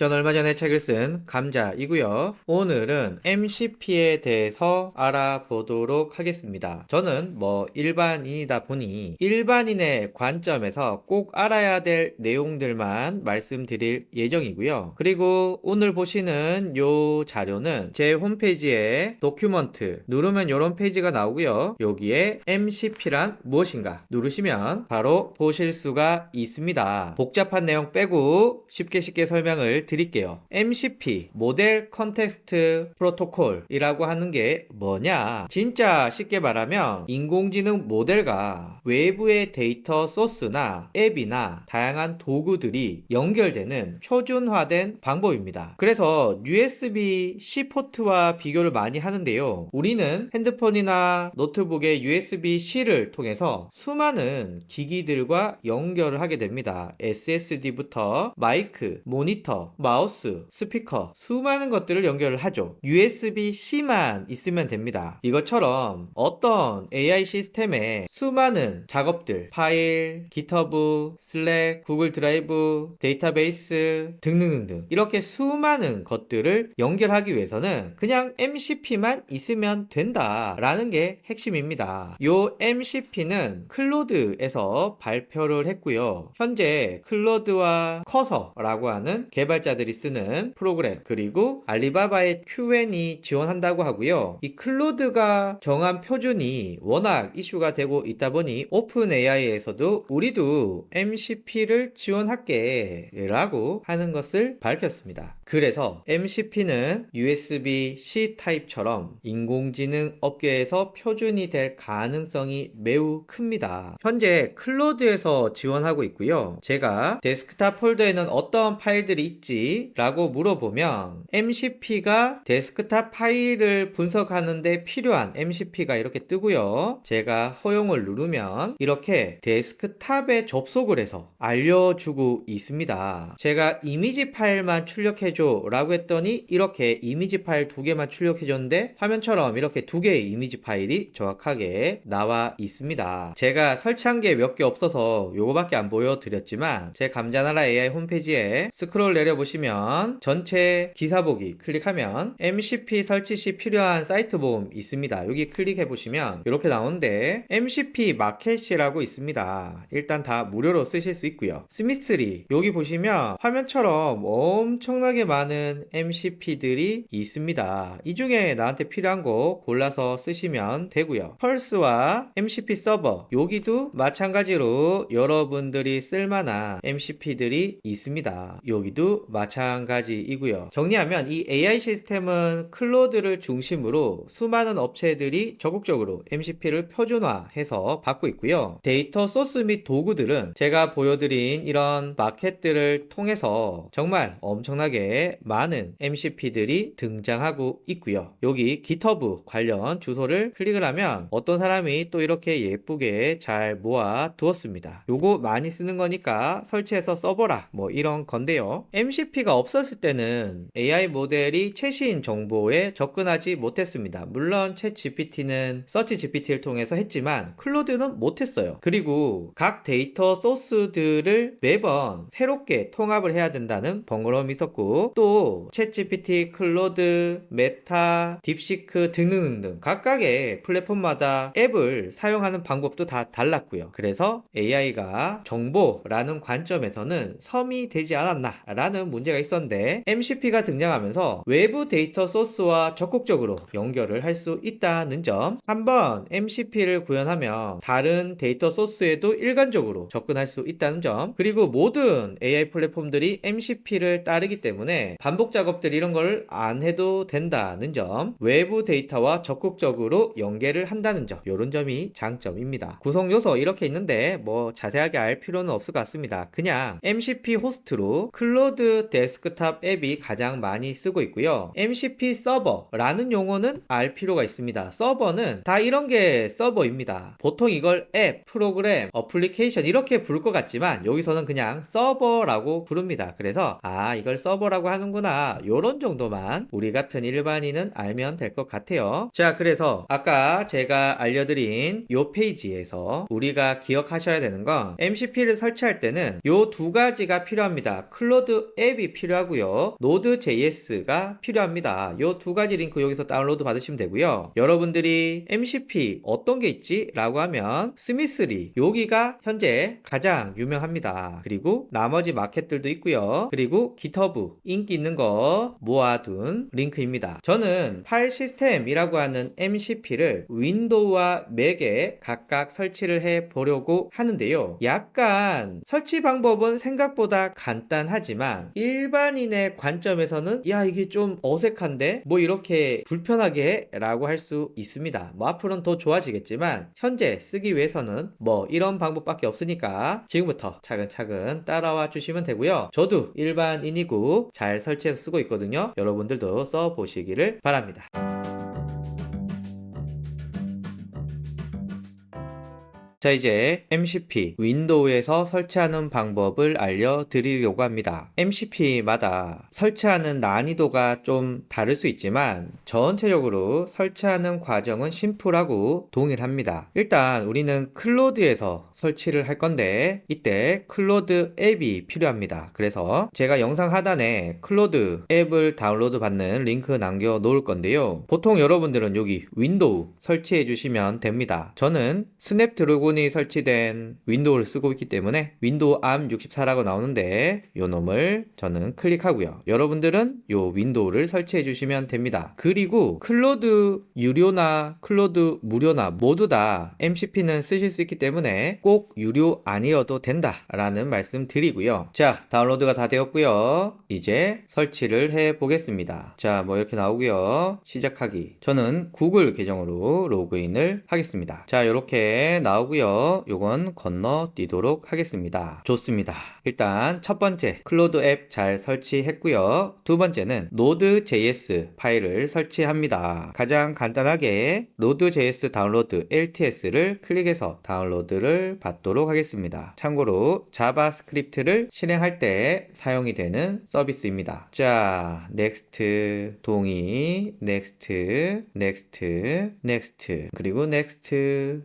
전 얼마 전에 책을 쓴 감자이고요. 오늘은 MCP에 대해서 알아보도록 하겠습니다. 저는 뭐 일반인이다 보니 일반인의 관점에서 꼭 알아야 될 내용들만 말씀드릴 예정이고요. 그리고 오늘 보시는 요 자료는 제 홈페이지에 도큐먼트 누르면 이런 페이지가 나오고요. 여기에 MCP란 무엇인가 누르시면 바로 보실 수가 있습니다. 복잡한 내용 빼고 쉽게 쉽게 설명을 드릴게요. MCP, 모델 컨텍스트 프로토콜이라고 하는 게 뭐냐? 진짜 쉽게 말하면 인공지능 모델과 외부의 데이터 소스나 앱이나 다양한 도구들이 연결되는 표준화된 방법입니다. 그래서 USB-C 포트와 비교를 많이 하는데요. 우리는 핸드폰이나 노트북의 USB-C를 통해서 수많은 기기들과 연결을 하게 됩니다. SSD부터 마이크, 모니터, 마우스, 스피커, 수많은 것들을 연결을 하죠. USB-C만 있으면 됩니다. 이것처럼 어떤 AI 시스템에 수많은 작업들, 파일, 기터브, 슬랙, 구글 드라이브, 데이터베이스 등등등등 이렇게 수많은 것들을 연결하기 위해서는 그냥 MCP만 있으면 된다라는 게 핵심입니다. 요 MCP는 클로드에서 발표를 했고요. 현재 클로드와 커서라고 하는 개발 자들이 쓰는 프로그램 그리고 알리바바의 Q&A 지원한다고 하고요. 이 클로드가 정한 표준이 워낙 이슈가 되고 있다 보니 오픈 AI에서도 우리도 MCP를 지원할게 라고 하는 것을 밝혔습니다. 그래서 MCP는 USB-C 타입처럼 인공지능 업계에서 표준이 될 가능성이 매우 큽니다. 현재 클로드에서 지원하고 있고요. 제가 데스크탑 폴더에는 어떤 파일들이 있지? 라고 물어보면 MCP가 데스크탑 파일을 분석하는데 필요한 MCP가 이렇게 뜨고요. 제가 허용을 누르면 이렇게 데스크탑에 접속을 해서 알려주고 있습니다. 제가 이미지 파일만 출력해줘 라고 했더니 이렇게 이미지 파일 두 개만 출력해줬는데 화면처럼 이렇게 두 개의 이미지 파일이 정확하게 나와 있습니다. 제가 설치한 게 몇 개 없어서 요거밖에 안 보여드렸지만 제 감자나라 AI 홈페이지에 스크롤 내려 보시면 전체 기사 보기 클릭하면 MCP 설치 시 필요한 사이트 보험 있습니다. 여기 클릭해 보시면 이렇게 나오는데 MCP 마켓이라고 있습니다. 일단 다 무료로 쓰실 수 있고요. 스미스리 여기 보시면 화면처럼 엄청나게 많은 MCP들이 있습니다. 이 중에 나한테 필요한 거 골라서 쓰시면 되고요. 펄스와 MCP 서버 여기도 마찬가지로 여러분들이 쓸만한 MCP들이 있습니다. 여기도 마찬가지이고요. 정리하면 이 AI 시스템은 클로드를 중심으로 수많은 업체들이 적극적으로 MCP를 표준화해서 받고 있고요. 데이터 소스 및 도구들은 제가 보여드린 이런 마켓들을 통해서 정말 엄청나게 많은 MCP들이 등장하고 있고요. 여기 GitHub 관련 주소를 클릭을 하면 어떤 사람이 또 이렇게 예쁘게 잘 모아 두었습니다. 요거 많이 쓰는 거니까 설치해서 써보라 뭐 이런 건데요. MCP가 없었을 때는 AI 모델이 최신 정보에 접근하지 못했습니다. 물론 챗 GPT는 서치 GPT를 통해서 했지만 클로드는 못했어요. 그리고 각 데이터 소스들을 매번 새롭게 통합을 해야 된다는 번거로움이 있었고 또 챗 GPT, 클로드, 메타, 딥시크 등등등등 각각의 플랫폼마다 앱을 사용하는 방법도 다 달랐고요. 그래서 AI가 정보라는 관점에서는 섬이 되지 않았나라는 문제가 있었는데 MCP가 등장하면서 외부 데이터 소스와 적극적으로 연결을 할 수 있다는 점. 한번 MCP를 구현하면 다른 데이터 소스에도 일관적으로 접근할 수 있다는 점. 그리고 모든 AI 플랫폼들이 MCP를 따르기 때문에 반복 작업들 이런 걸 안 해도 된다는 점. 외부 데이터와 적극적으로 연계를 한다는 점. 이런 점이 장점입니다. 구성 요소 이렇게 있는데 뭐 자세하게 알 필요는 없을 것 같습니다. 그냥 MCP 호스트로 클로드 데스크탑 앱이 가장 많이 쓰고 있고요. MCP 서버라는 용어는 알 필요가 있습니다. 서버는 다 이런 게 서버입니다. 보통 이걸 앱, 프로그램, 어플리케이션 이렇게 부를 것 같지만 여기서는 그냥 서버라고 부릅니다. 그래서 아 이걸 서버라고 하는구나. 요런 정도만 우리 같은 일반인은 알면 될 것 같아요. 자 그래서 아까 제가 알려드린 요 페이지에서 우리가 기억하셔야 되는 건 MCP를 설치할 때는 요 두 가지가 필요합니다. 클로드 앱이 필요하고요. Node.js가 필요합니다. 요 두 가지 링크 여기서 다운로드 받으시면 되고요. 여러분들이 MCP 어떤 게 있지? 라고 하면 스미스리 여기가 현재 가장 유명합니다. 그리고 나머지 마켓들도 있고요. 그리고 기터브 인기 있는 거 모아둔 링크입니다. 저는 파일 시스템이라고 하는 MCP를 윈도우와 맥에 각각 설치를 해 보려고 하는데요. 약간 설치 방법은 생각보다 간단하지만 일반인의 관점에서는 야 이게 좀 어색한데 뭐 이렇게 불편하게 라고 할 수 있습니다. 뭐 앞으로는 더 좋아지겠지만 현재 쓰기 위해서는 뭐 이런 방법밖에 없으니까 지금부터 차근차근 따라와 주시면 되고요. 저도 일반인이고 잘 설치해서 쓰고 있거든요. 여러분들도 써 보시기를 바랍니다. 자, 이제 MCP 윈도우에서 설치하는 방법을 알려드리려고 합니다. MCP마다 설치하는 난이도가 좀 다를 수 있지만 전체적으로 설치하는 과정은 심플하고 동일합니다. 일단 우리는 클로드에서 설치를 할 건데 이때 클로드 앱이 필요합니다. 그래서 제가 영상 하단에 클로드 앱을 다운로드 받는 링크 남겨 놓을 건데요. 보통 여러분들은 여기 윈도우 설치해 주시면 됩니다. 저는 스냅 드래곤 이 설치된 윈도우를 쓰고 있기 때문에 윈도우 ARM64라고 나오는데 요 놈을 저는 클릭하고요. 여러분들은 요 윈도우를 설치해 주시면 됩니다. 그리고 클로드 유료나 클로드 무료나 모두 다 MCP는 쓰실 수 있기 때문에 꼭 유료 아니어도 된다라는 말씀 드리고요. 자, 다운로드가 다 되었고요. 이제 설치를 해 보겠습니다. 자, 뭐 이렇게 나오고요. 시작하기. 저는 구글 계정으로 로그인을 하겠습니다. 자, 이렇게 나오고요. 요건 건너뛰도록 하겠습니다. 좋습니다. 일단 첫 번째 클로드 앱 잘 설치했고요. 두 번째는 Node.js 파일을 설치합니다. 가장 간단하게 Node.js 다운로드 LTS를 클릭해서 다운로드를 받도록 하겠습니다. 참고로 자바스크립트를 실행할 때 사용이 되는 서비스입니다. 자, next 동의, next, next, next, 그리고 next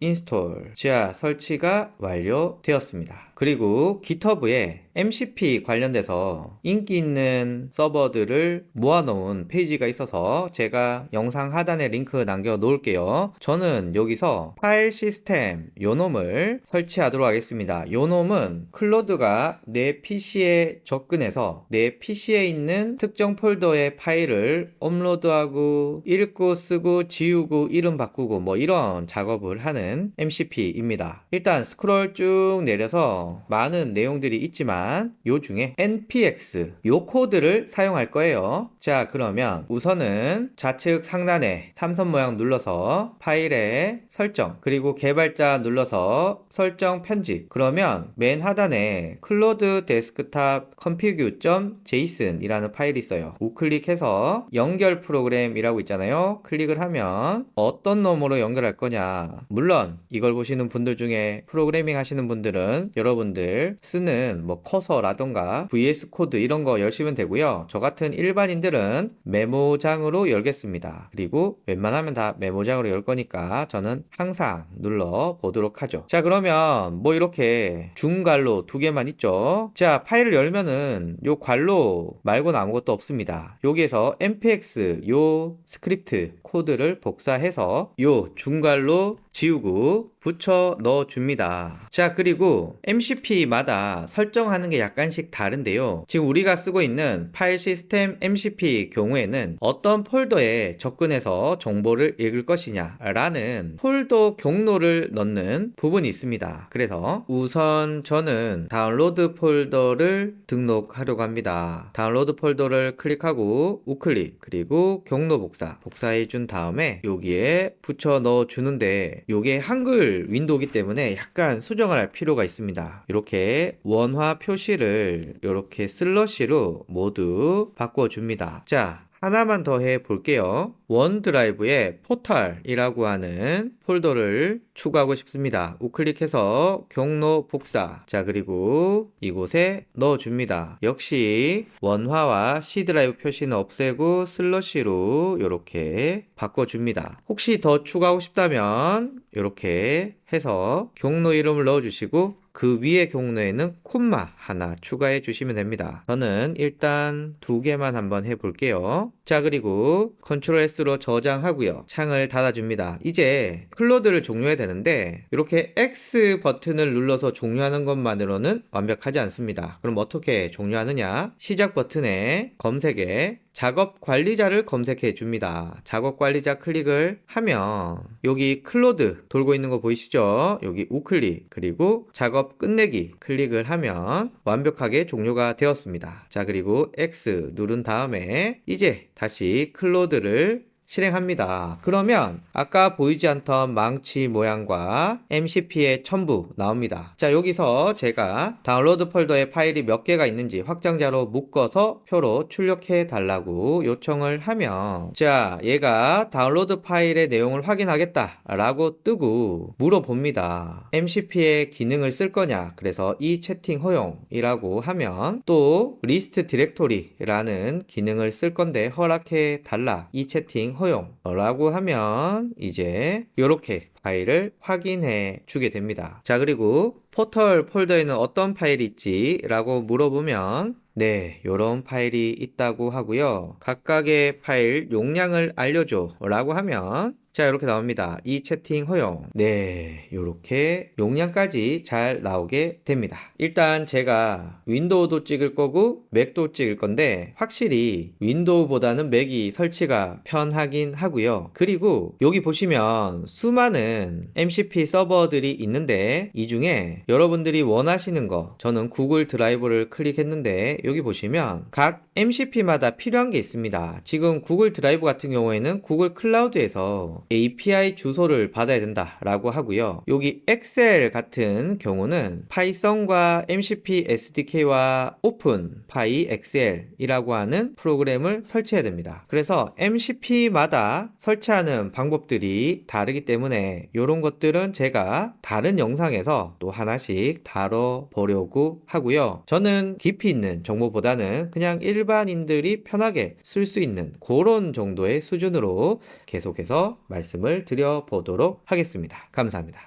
install. 자, 설치가 완료되었습니다. 그리고 GitHub에 MCP 관련돼서 인기 있는 서버들을 모아놓은 페이지가 있어서 제가 영상 하단에 링크 남겨 놓을게요. 저는 여기서 파일 시스템 요놈을 설치하도록 하겠습니다. 요놈은 클로드가 내 PC에 접근해서 내 PC에 있는 특정 폴더의 파일을 업로드하고 읽고 쓰고 지우고 이름 바꾸고 뭐 이런 작업을 하는 MCP입니다. 일단 스크롤 쭉 내려서 많은 내용들이 있지만 요 중에 npx 요 코드를 사용할 거예요. 자 그러면 우선은 좌측 상단에 삼선 모양 눌러서 파일에 설정 그리고 개발자 눌러서 설정 편집 그러면 맨 하단에 클로드 데스크탑 config.json 이라는 파일이 있어요. 우클릭해서 연결 프로그램이라고 있잖아요. 클릭을 하면 어떤 놈으로 연결할 거냐 물론 이걸 보시는 분들 중에 프로그래밍 하시는 분들은 여러분들 쓰는 뭐 커서라던가 VS 코드 이런 거 열시면 되고요. 저 같은 일반인들은 메모장으로 열겠습니다. 그리고 웬만하면 다 메모장으로 열 거니까 저는 항상 눌러 보도록 하죠. 자, 그러면 뭐 이렇게 중괄로 두 개만 있죠. 자, 파일을 열면은 요 괄로 말고는 아무것도 없습니다. 여기에서 npx 요 스크립트 코드를 복사해서 요 중괄로 지우고 붙여 넣어 줍니다. 자, 그리고 MCP마다 설정하는 게 약간씩 다른데요. 지금 우리가 쓰고 있는 파일 시스템 MCP 경우에는 어떤 폴더에 접근해서 정보를 읽을 것이냐 라는 폴더 경로를 넣는 부분이 있습니다. 그래서 우선 저는 다운로드 폴더를 등록하려고 합니다. 다운로드 폴더를 클릭하고 우클릭 그리고 경로 복사 복사해 준 다음에 여기에 붙여 넣어 주는데 요게 한글 윈도우기 때문에 약간 수정을 할 필요가 있습니다. 이렇게 원화 표시를 이렇게 슬러시로 모두 바꿔줍니다. 자, 하나만 더 해 볼게요. 원드라이브에 포탈이라고 하는 폴더를 추가하고 싶습니다. 우클릭해서 경로 복사. 자, 그리고 이곳에 넣어줍니다. 역시 원화와 C 드라이브 표시는 없애고 슬러시로 이렇게 바꿔줍니다. 혹시 더 추가하고 싶다면 이렇게 해서 경로 이름을 넣어주시고 그 위에 경로에는 콤마 하나 추가해 주시면 됩니다. 저는 일단 두 개만 한번 해볼게요. 자, 그리고 컨트롤 S 로 저장하고요. 창을 닫아줍니다. 이제 클로드를 종료해야 되는데 이렇게 X 버튼을 눌러서 종료하는 것만으로는 완벽하지 않습니다. 그럼 어떻게 종료하느냐? 시작 버튼에 검색에 작업 관리자를 검색해 줍니다. 작업 관리자 클릭을 하면 여기 클로드 돌고 있는 거 보이시죠? 여기 우클릭 그리고 작업 끝내기 클릭을 하면 완벽하게 종료가 되었습니다. 자 그리고 X 누른 다음에 이제 다시 클로드를 실행합니다. 그러면 아까 보이지 않던 망치 모양과 MCP의 첨부 나옵니다. 자, 여기서 제가 다운로드 폴더에 파일이 몇 개가 있는지 확장자로 묶어서 표로 출력해 달라고 요청을 하면 자, 얘가 다운로드 파일의 내용을 확인하겠다 라고 뜨고 물어봅니다. MCP의 기능을 쓸 거냐? 그래서 이 채팅 허용이라고 하면 또 리스트 디렉토리라는 기능을 쓸 건데 허락해 달라. 이 채팅 허용 라고 하면 이제 이렇게 파일을 확인해 주게 됩니다. 자, 그리고 포털 폴더에는 어떤 파일이 있지? 라고 물어보면 네, 요런 파일이 있다고 하고요. 각각의 파일 용량을 알려줘 라고 하면 자, 이렇게 나옵니다. 이 채팅 허용. 네, 요렇게 용량까지 잘 나오게 됩니다. 일단 제가 윈도우도 찍을 거고 맥도 찍을 건데 확실히 윈도우보다는 맥이 설치가 편하긴 하고요. 그리고 여기 보시면 수많은 MCP 서버들이 있는데 이 중에 여러분들이 원하시는 거 저는 구글 드라이브를 클릭했는데 여기 보시면 각 MCP마다 필요한 게 있습니다. 지금 구글 드라이브 같은 경우에는 구글 클라우드에서 API 주소를 받아야 된다라고 하고요. 여기 엑셀 같은 경우는 파이썬과 MCP SDK와 오픈 파이 엑셀이라고 하는 프로그램을 설치해야 됩니다. 그래서 MCP마다 설치하는 방법들이 다르기 때문에 이런 것들은 제가 다른 영상에서 또 하나씩 다뤄보려고 하고요. 저는 깊이 있는 정보보다는 그냥 일반인들이 편하게 쓸 수 있는 그런 정도의 수준으로 계속해서 말씀을 드려보도록 하겠습니다. 감사합니다.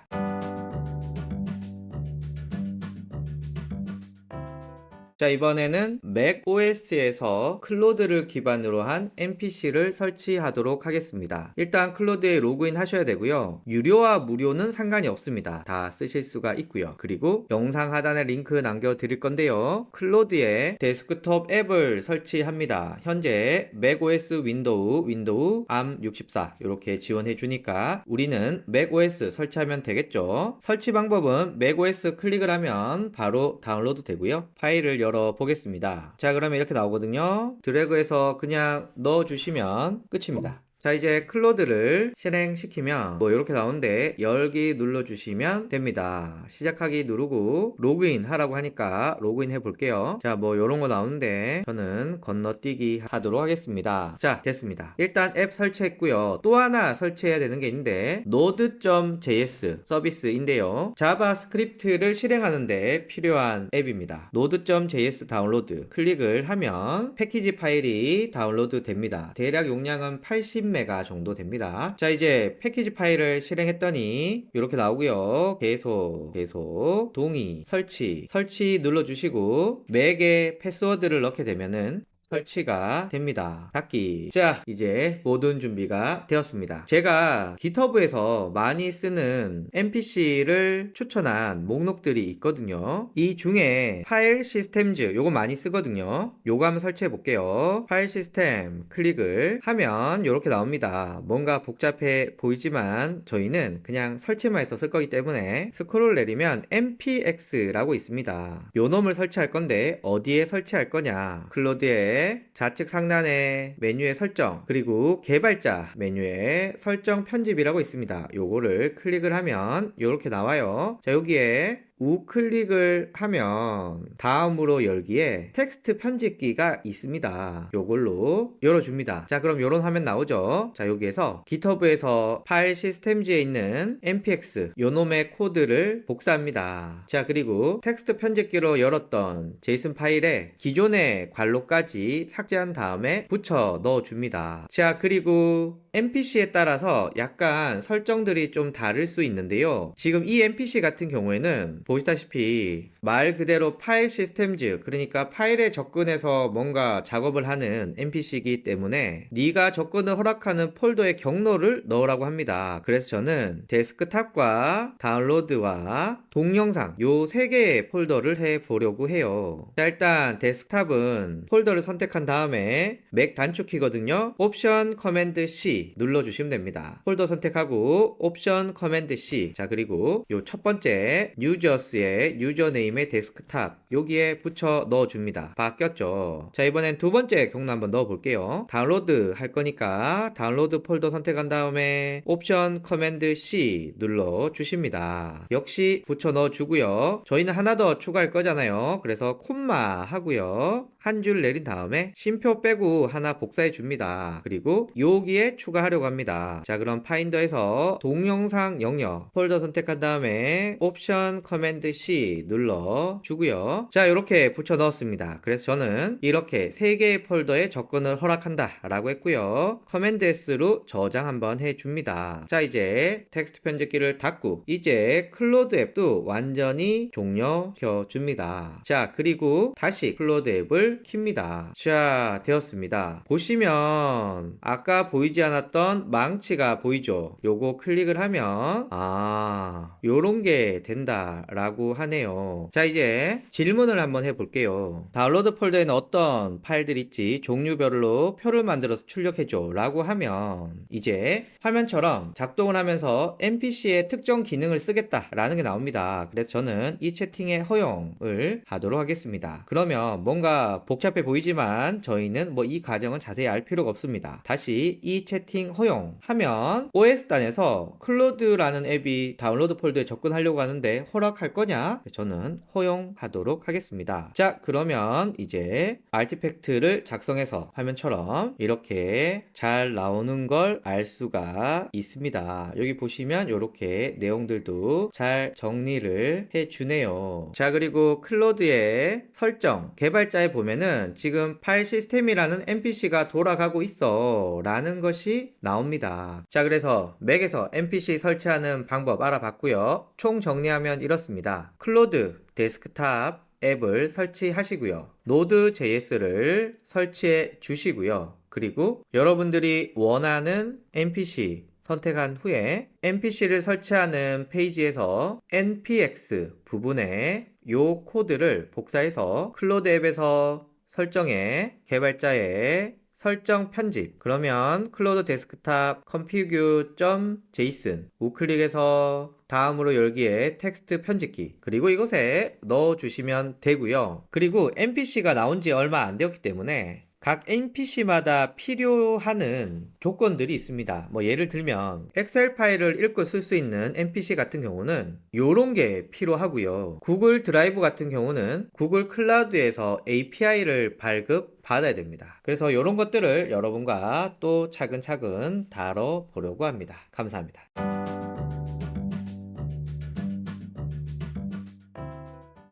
자, 이번에는 맥 OS에서 클로드를 기반으로 한 NPC를 설치하도록 하겠습니다. 일단 클로드에 로그인 하셔야 되고요. 유료와 무료는 상관이 없습니다. 다 쓰실 수가 있고요. 그리고 영상 하단에 링크 남겨 드릴 건데요. 클로드에 데스크톱 앱을 설치합니다. 현재 맥OS 윈도우, 윈도우 ARM64 이렇게 지원해 주니까 우리는 맥OS 설치하면 되겠죠. 설치 방법은 맥OS 클릭을 하면 바로 다운로드 되고요. 파일을 열어 보겠습니다. 자, 그러면 이렇게 나오거든요. 드래그해서 그냥 넣어 주시면 끝입니다. 자 이제 클로드를 실행시키면 뭐 이렇게 나오는데 열기 눌러주시면 됩니다. 시작하기 누르고 로그인 하라고 하니까 로그인 해 볼게요. 자뭐 이런 거 나오는데 저는 건너뛰기 하도록 하겠습니다. 자 됐습니다. 일단 앱 설치했고요. 또 하나 설치해야 되는 게 있는데 node.js 서비스인데요. 자바스크립트를 실행하는데 필요한 앱입니다. node.js 다운로드 클릭을 하면 패키지 파일이 다운로드 됩니다. 대략 용량은 80 10메가 정도 됩니다. 자, 이제 패키지 파일을 실행했더니 이렇게 나오고요. 계속, 계속, 동의, 설치, 설치 눌러주시고 맥에 패스워드를 넣게 되면은 설치가 됩니다. 닫기. 자, 이제 모든 준비가 되었습니다. 제가 GitHub에서 많이 쓰는 NPC를 추천한 목록들이 있거든요. 이 중에 파일 시스템즈 요거 많이 쓰거든요. 요거 한번 설치해 볼게요. 파일 시스템 클릭을 하면 이렇게 나옵니다. 뭔가 복잡해 보이지만 저희는 그냥 설치만 해서 쓸 거기 때문에 스크롤 내리면 npx라고 있습니다. 요 놈을 설치할 건데 어디에 설치할 거냐? 클로드에 좌측 상단에 메뉴의 설정 그리고 개발자 메뉴에 설정 편집이라고 있습니다. 요거를 클릭을 하면 이렇게 나와요. 자 여기에 우클릭을 하면 다음으로 열기에 텍스트 편집기가 있습니다. 요걸로 열어줍니다. 자, 그럼 요런 화면 나오죠? 자, 여기에서 GitHub에서 파일 시스템지에 있는 npx 요놈의 코드를 복사합니다. 자, 그리고 텍스트 편집기로 열었던 제이슨 파일에 기존의 관로까지 삭제한 다음에 붙여 넣어줍니다. 자, 그리고 NPC에 따라서 약간 설정들이 좀 다를 수 있는데요. 지금 이 NPC 같은 경우에는 보시다시피 말 그대로 파일 시스템 즈 그러니까 파일에 접근해서 뭔가 작업을 하는 NPC이기 때문에 네가 접근을 허락하는 폴더의 경로를 넣으라고 합니다. 그래서 저는 데스크탑과 다운로드와 동영상 요 세 개의 폴더를 해 보려고 해요. 자, 일단 데스크탑은 폴더를 선택한 다음에 맥 단축키거든요. 옵션 커맨드 C 눌러주시면 됩니다. 폴더 선택하고 옵션 커맨드 C 자 그리고 요 첫 번째 유저스의 유저네임의 데스크탑 여기에 붙여 넣어줍니다. 바뀌었죠. 자 이번엔 두 번째 경로 한번 넣어볼게요. 다운로드 할 거니까 다운로드 폴더 선택한 다음에 옵션 커맨드 C 눌러 주십니다. 역시 붙여 넣어 주고요. 저희는 하나 더 추가할 거잖아요. 그래서 콤마 하고요. 한 줄 내린 다음에 쉼표 빼고 하나 복사해 줍니다. 그리고 여기에 추가하려고 합니다. 자 그럼 파인더에서 동영상 영역 폴더 선택한 다음에 옵션 커맨드 C 눌러 주고요. 자 이렇게 붙여 넣었습니다. 그래서 저는 이렇게 세 개의 폴더에 접근을 허락한다 라고 했고요. 커맨드 S로 저장 한번 해 줍니다. 자 이제 텍스트 편집기를 닫고 이제 클로드 앱도 완전히 종료해 줍니다. 자 그리고 다시 클로드 앱을 킵니다. 자 되었습니다. 보시면 아까 보이지 않았던 망치가 보이죠? 요거 클릭을 하면 아 요런 게 된다라고 하네요. 자 이제 질문을 한번 해볼게요. 다운로드 폴더에는 어떤 파일들이 있지 종류별로 표를 만들어서 출력해줘 라고 하면 이제 화면처럼 작동을 하면서 NPC의 특정 기능을 쓰겠다라는 게 나옵니다. 그래서 저는 이 채팅의 허용을 하도록 하겠습니다. 그러면 뭔가 복잡해 보이지만 저희는 뭐 이 과정은 자세히 알 필요가 없습니다. 다시 이 채팅 허용 하면 OS단에서 클로드라는 앱이 다운로드 폴더에 접근하려고 하는데 허락할 거냐? 저는 허용하도록 하겠습니다. 자, 그러면 이제 아티팩트를 작성해서 화면처럼 이렇게 잘 나오는 걸 알 수가 있습니다. 여기 보시면 이렇게 내용들도 잘 정리를 해 주네요. 자, 그리고 클로드의 설정 개발자에 보면 은 지금 파일 시스템이라는 NPC가 돌아가고 있어 라는 것이 나옵니다. 자, 그래서 맥에서 NPC 설치하는 방법 알아봤고요. 총 정리하면 이렇습니다. 클로드 데스크탑 앱을 설치하시고요. 노드.js를 설치해 주시고요. 그리고 여러분들이 원하는 NPC 선택한 후에 NPC를 설치하는 페이지에서 npx 부분에 요 코드를 복사해서 클로드 앱에서 설정에 개발자의 설정 편집. 그러면 클로드 데스크탑 config.json 우클릭해서 다음으로 열기에 텍스트 편집기. 그리고 이곳에 넣어 주시면 되고요. 그리고 npc가 나온 지 얼마 안 되었기 때문에 각 NPC마다 필요하는 조건들이 있습니다. 뭐 예를 들면 엑셀 파일을 읽고 쓸 수 있는 NPC 같은 경우는 요런 게 필요하고요. 구글 드라이브 같은 경우는 구글 클라우드에서 API를 발급 받아야 됩니다. 그래서 이런 것들을 여러분과 또 차근차근 다뤄보려고 합니다. 감사합니다.